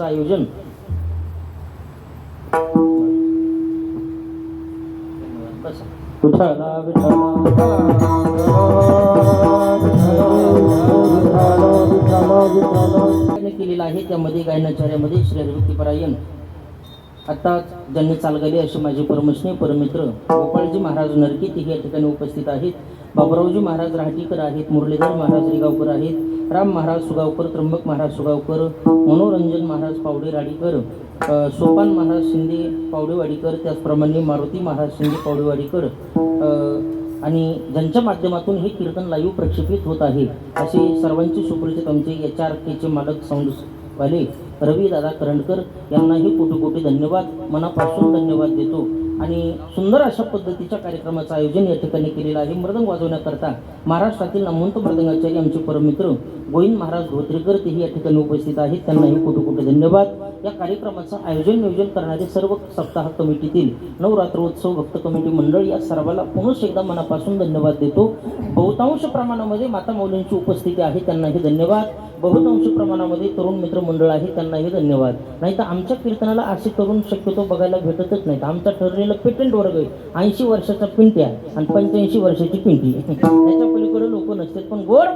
आयोजन. केलेला केलेलं आहे त्यामध्ये गायनाचार्यामध्ये श्री हरिभक्तीपरायण. आत्ताच ज्यांनी चालगली असे माझे परमश्ने परमित्र गोपाळजी महाराज नरके ते या ठिकाणी उपस्थित आहेत. बाबुरावजी महाराज राहटीकर आहेत मुरलीधर महाराज रेगावकर आहेत. राम महाराज सुगावकर त्र्यंबक महाराज सुगावकर मनोरंजन महाराज पावडे राडीकर सोपान महाराज शिंदे पावडेवाडीकर त्याचप्रमाणे मारुती महाराज शिंदे पावडेवाडीकर आणि ज्यांच्या माध्यमातून हे कीर्तन लाईव्ह प्रक्षेपित होत आहे असे सर्वांचे सुपरिचित आमचे एच आर केचे मालक साऊंडवाले रवी दादा करंडकर यांनाही कोटी कोटी धन्यवाद मनापासून धन्यवाद देतो. आणि सुंदर अशा पद्धतीच्या कार्यक्रमाचं आयोजन या ठिकाणी केलेलं आहे. मृदंग वाजवण्याकरता महाराष्ट्रातील नामवंत मृदंगाचार्य आमचे परमित्र गोविंद महाराज धोत्रेकर तेही या ठिकाणी उपस्थित आहेत. त्यांनाही कुठे कुठे धन्यवाद. या कार्यक्रमाचं आयोजन नियोजन करणारे सर्व सप्ताह कमिटीतील नवरात्रोत्सव भक्त कमिटी मंडळ या सर्वाला पुनश एकदा मनापासून धन्यवाद देतो. बहुतांश प्रमाणामध्ये माता मौलींची उपस्थिती आहे. त्यांनाही धन्यवाद. बहुतांश प्रमाणामध्ये तरुण मित्र मंडळ आहे त्यांनाही धन्यवाद. नाही तर आमच्या कीर्तनाला असे तरुण शक्यतो बघायला भेटतच नाहीत. आमचा ठरलेला पेटंट वर्ग आहे ऐंशी वर्षाचा पिंट्या आणि पंच्याऐंशी वर्षाची पिंटी. त्याच्या पलीकडे लोक नसतात पण गोड